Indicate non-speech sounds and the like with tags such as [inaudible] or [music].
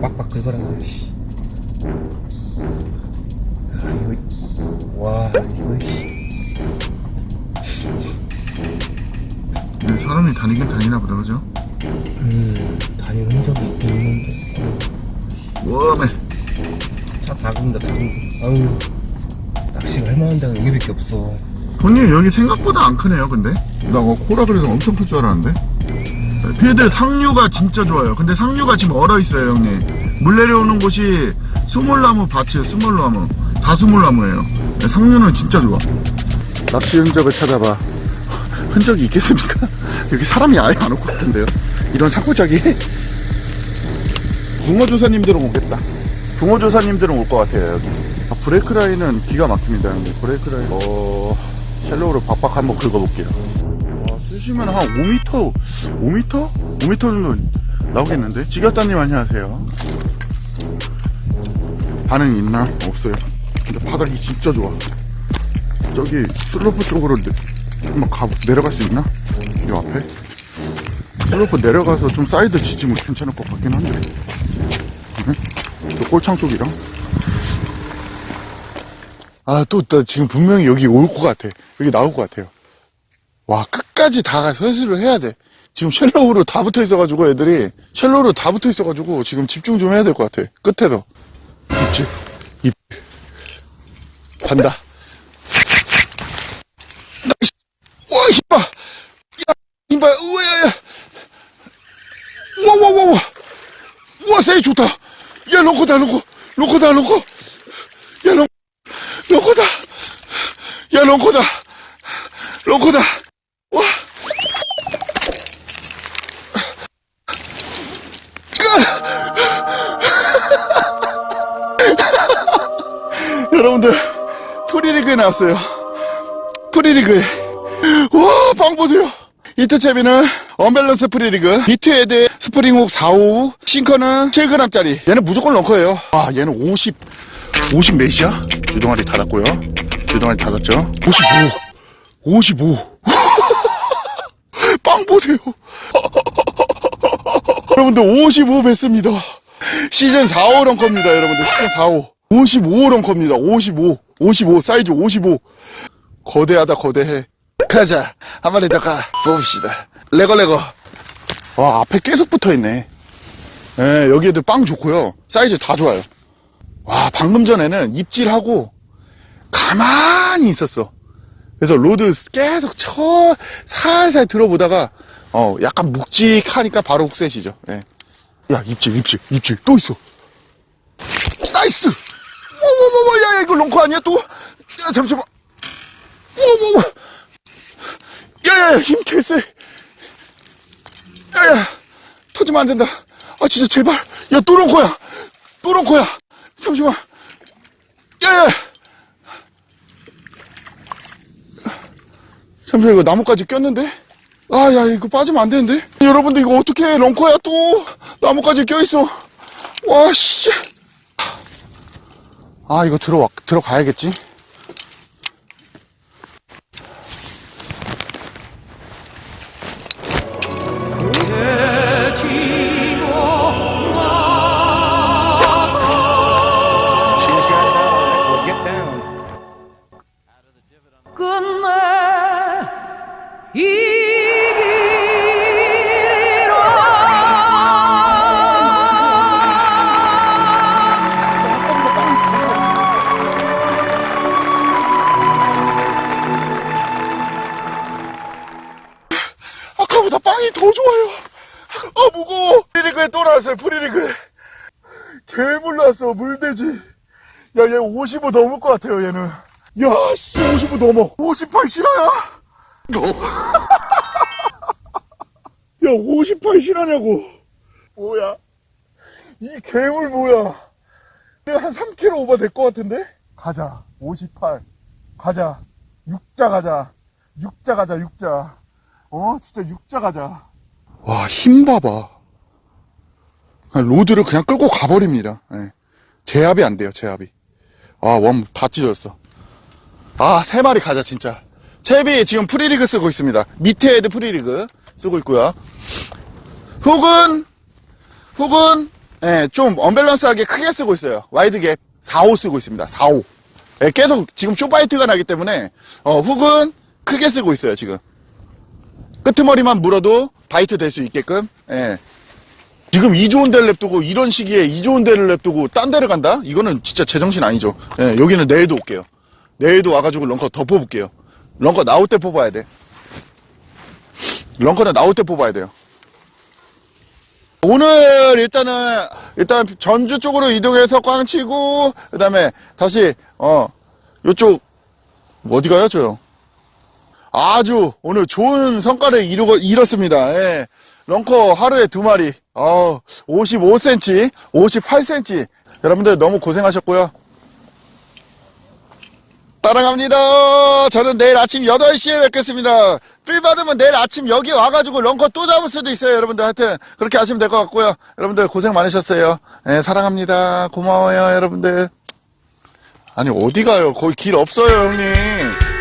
빡빡 긁어라. 이거 와 이거 씨. 근데 사람이 다니긴 다니나 보다 그죠? 음 다니는 흔적이 있긴 있는데. 웜에 차 다금다 다금 아유 낚시가 할만한 데가 여기밖에 없어. 형님 여기 생각보다 안 크네요 근데? 나뭐 코라 그래서 엄청 클 줄 알았는데 피드 상류가 진짜 좋아요. 근데 상류가 지금 얼어 있어요 형님. 물 내려오는 곳이 수몰나무 밭이에요 수몰나무. 다 수몰나무예요. 네, 상류는 진짜 좋아. 낚시 흔적을 찾아봐. 흔적이 있겠습니까? [laughs] 여기 사람이 아예 안 올 것 같은데요. 이런 사고작이. 붕어조사님들은 오겠다. 붕어조사님들은 올 것 같아요 여기. 아, 브레이크 라인은 기가 막힙니다 형님. 브레이크 라인. 어... 샬로우로 박박 한번 긁어볼게요. 와 쓰시면 한 5m 5m? 5m 정도 나오겠는데 지가따님 안녕하세요 반응 있나? 없어요 근데 바닥이 진짜 좋아 저기 슬로프 쪽으로 내, 한번 가, 내려갈 수 있나? 이 앞에 슬로프 내려가서 좀 사이드 지지면 괜찮을 것 같긴 한데 응? 저 꼴창 쪽이랑 아, 또, 나 지금 분명히 여기 올 것 같아. 여기 나올 것 같아요. 와, 끝까지 다 회수를 해야 돼. 지금 쉘로우로 다 붙어 있어가지고 애들이, 쉘로우로 다 붙어 있어가지고 지금 집중 좀 해야 될 것 같아. 끝에도. 있지? 입. 간다. 와, 힘봐! 야, 힘봐! 우와, 야, 야! 와, 와, 와, 와! 우와, 세이 좋다! 야, 로코다, 로코! 로코다, 로코! 야, 로 롱코다! 야, 롱코다! 롱코다! 와! 끄! [laughs] 여러분들, 프리리그에 나왔어요. 프리리그에. 와, 빵 보세요. 이트 채비는 언밸런스 프리리그, 비트헤드 스프링훅 4호, 싱커는 7g짜리. 얘는 무조건 런커예요. 아, 얘는 50, 50 몇이야? 주동아리 닫았고요. 주동아리 닫았죠. 55. 55. 빵 보세요. [laughs] 여러분들 55 뺐습니다. 시즌 4호 런커입니다. 여러분들 시즌 4호. 55 런커입니다. 55. 55 사이즈 55. 거대하다 거대해. 가자. 한 마리 더 가. 봅시다. 레거 레거. 와 앞에 계속 붙어있네. 예, 여기 애들 빵 좋고요. 사이즈 다 좋아요. 와, 방금 전에는 입질하고 가만히 있었어. 그래서 로드 계속 쳐, 살살 들어보다가, 어, 약간 묵직하니까 바로 훅셋이죠. 예. 야, 입질, 입질, 입질, 또 있어. 나이스! 오오오오, 야, 야, 이거 롱코 아니야, 또? 야, 잠시만. 오오오! 야, 야, 야, 힘 개쎄. 야, 야, 터지면 안 된다. 아, 진짜 제발. 야, 또 롱코야. 또 롱코야. 잠시만. 야, 야. 잠시만, 이거 나무까지 꼈는데? 아, 야, 이거 빠지면 안 되는데? 여러분들, 이거 어떻게 해? 런커야, 또! 나무까지 껴있어. 와, 씨. 아, 이거 들어와, 들어가야겠지? 더 좋아요. 아, 무거워. 프리리그에 또 나왔어요, 프리리그에. 괴물 나왔어, 물돼지. 야, 얘 55 넘을 것 같아요, 얘는. 야, 씨, 55 넘어. 58 실화야? [laughs] 야, 58 실화냐고. 뭐야? 이 괴물 뭐야? 한 3kg 오버 될 것 같은데? 가자. 58. 가자. 육자 가자. 육자 가자, 육자. 어, 진짜 육자 가자. 와, 힘 봐봐. 그냥 로드를 그냥 끌고 가버립니다. 예. 제압이 안 돼요, 제압이. 아, 원다 찢어졌어. 아, 세 마리 가자, 진짜. 채비 지금 프리리그 쓰고 있습니다. 밑에 애들 프리리그 쓰고 있고요. 훅은 훅은 예, 좀 언밸런스하게 크게 쓰고 있어요. 와이드 갭 4호 쓰고 있습니다. 4호. 예, 계속 지금 쇼파이트가 나기 때문에 어, 훅은 크게 쓰고 있어요. 지금 끄트머리만 물어도 바이트 될 수 있게끔. 예. 지금 이 좋은 데를 냅두고 이런 시기에 이 좋은 데를 냅두고 딴 데를 간다? 이거는 진짜 제정신 아니죠. 예, 여기는 내일도 올게요. 내일도 와가지고 런커 더 뽑을게요. 런커 나올 때 뽑아야 돼. 런커는 나올 때 뽑아야 돼요. 오늘 일단은 일단 전주 쪽으로 이동해서 꽝 치고 그 다음에 다시 어 요쪽 어디 가요 저요? 아주 오늘 좋은 성과를 이루고 이뤘습니다. 예. 런커 하루에 두 마리. 어 55cm, 58cm. 여러분들 너무 고생하셨고요. 따라갑니다. 저는 내일 아침 8시에 뵙겠습니다. 필 받으면 내일 아침 여기 와가지고 런커 또 잡을 수도 있어요. 여러분들 하여튼 그렇게 하시면 될 것 같고요. 여러분들 고생 많으셨어요. 예, 사랑합니다. 고마워요, 여러분들. 아니, 어디 가요? 거기 길 없어요, 형님.